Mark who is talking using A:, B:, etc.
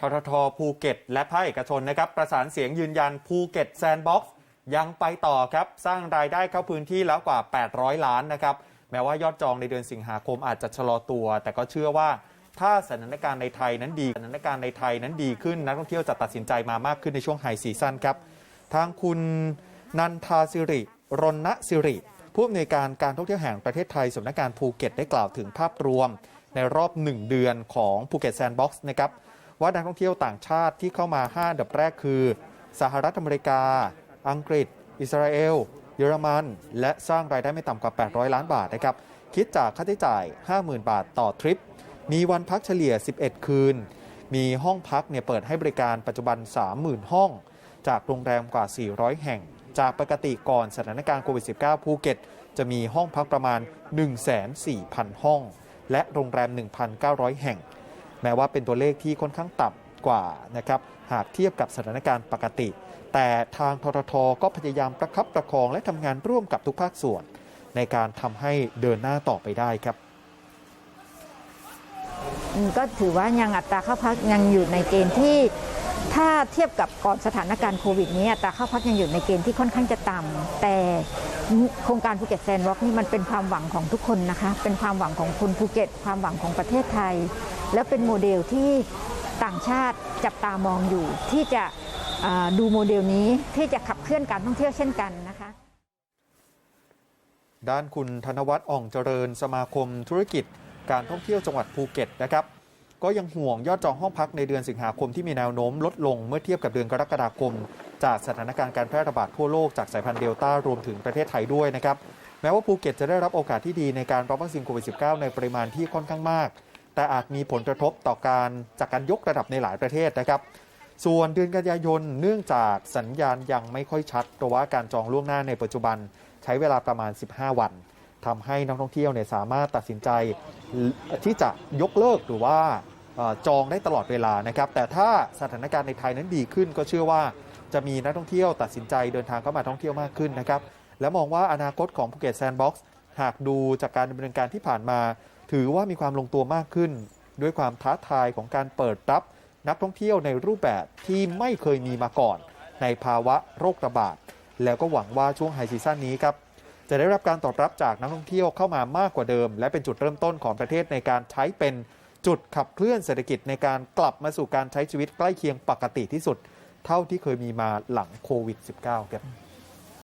A: ทททภูเก็ต และภาคเอกชนนะครับประสานเสียงยืนยันภูเก็ตแซนด์บ็อกซ์ยังไปต่อครับ สร้างรายได้เข้าพื้นที่แล้วกว่า 800 ล้านนะครับ แม้ว่ายอดจองในเดือนสิงหาคมอาจจะชะลอตัว แต่ก็เชื่อว่าถ้าสถานการณ์ในไทยนั้นดีสถานการณ์ในไทยนั้นดีขึ้น นักท่องเที่ยวจะตัดสินใจมามากขึ้นในช่วงไฮซีซั่นครับ ทางคุณนันทาสิริ รณสิริ ผู้อำนวยการการท่องเที่ยวแห่งประเทศไทยสำนักงานภูเก็ตได้กล่าวถึงภาพรวม ในรอบ 1 เดือนของภูเก็ตแซนด์บ็อกซ์นะครับ ว่านักท่องเที่ยวต่างชาติที่เข้ามา5อันดับแรกคือ สหรัฐอเมริกา อังกฤษ อิสราเอล เยอรมัน และสร้างรายได้ไม่ต่ำกว่า 800 ล้านบาทนะครับ คิดจากค่าใช้จ่าย 50,000 บาทต่อทริป มีวันพักเฉลี่ย 11 คืน มีห้องพักเนี่ยเปิดให้บริการปัจจุบัน 30,000 ห้อง จากโรงแรมกว่า 400 แห่ง จากปกติก่อนสถานการณ์โควิด -19 ภูเก็ต จะมีห้องพักประมาณ104,000 ห้อง และโรงแรม 1,900 แห่ง แม้ว่าเป็นตัวเลขที่ค่อนข้างต่ำกว่านะครับหากเทียบกับสถานการณ์ปกติ แต่ทางทททก็พยายามประคับประคองและทำงานร่วมกับทุกภาคส่วน ในการทำให้เดินหน้าต่อไปได้ครับ
B: ก็ถือว่ายังอัตราเข้าพักยังอยู่ในเกณฑ์ที่ถ้าเทียบกับก่อนสถานการณ์โควิดนี้อัตราเข้าพักยังอยู่ในเกณฑ์ที่ค่อนข้างจะต่ำแต่โครงการภูเก็ตแซนด์บ็อกซ์นี่มันเป็นความหวังของทุกคนนะคะ เป็นความหวังของคนภูเก็ต ความหวังของประเทศไทย แล้วเป็นโมเดลที่ต่างชาติจับตามองอยู่ ที่จะดูโมเดลนี้ที่จะขับเคลื่อนการท่องเที่ยวเช่นกันนะคะ
A: ด้านคุณธนวัฒน์อ่องเจริญสมาคมธุรกิจการท่องเที่ยวจังหวัดภูเก็ตนะครับ ก็ยังห่วงยอดจองห้องพักในเดือนสิงหาคมที่มีแนวโน้มลดลงเมื่อเทียบกับเดือนกรกฎาคม จากสถานการณ์การแพร่ระบาดทั่วโลกจากสายพันธุ์เดลต้ารวมถึงประเทศไทยด้วยนะครับแม้ว่าภูเก็ตจะได้รับโอกาสที่ดีในการรับวัคซีนโควิด -19 ในปริมาณที่ค่อนข้างมาก แต่อาจมีผลกระทบต่อการจากการยกระดับในหลายประเทศนะครับ ส่วนเดือนกันยายนเนื่องจากสัญญาณยังไม่ค่อยชัด เพราะว่าการจองล่วงหน้าในปัจจุบันใช้เวลาประมาณ 15 วันทำให้นักท่องเที่ยวเนี่ยสามารถตัดสินใจที่จะยกเลิกหรือว่าจองได้ตลอดเวลานะครับ แต่ถ้าสถานการณ์ในไทยนั้นดีขึ้น ก็เชื่อว่าจะมีนักท่องเที่ยวตัดสินใจเดินทางเข้ามาท่องเที่ยวมากขึ้นนะครับ และมองว่าอนาคตของภูเก็ตแซนด์บ็อกซ์ หากดูจากการดำเนินการที่ผ่านมา ถือว่ามีความลงตัวมากขึ้น ด้วยความท้าทายของการเปิดรับนักท่องเที่ยวในรูปแบบที่ไม่เคยมีมาก่อน ในภาวะโรคระบาด แล้วก็หวังว่าช่วงไฮซีซั่นนี้ครับจะได้รับการตอบรับจากนักท่องเที่ยวเข้ามามากกว่าเดิม และเป็นจุดเริ่มต้นของประเทศในการใช้เป็นจุดขับเคลื่อนเศรษฐกิจในการกลับมาสู่การใช้ชีวิตใกล้เคียงปกติที่สุด เท่าที่เคยมีมาหลังโควิด -19 ครับ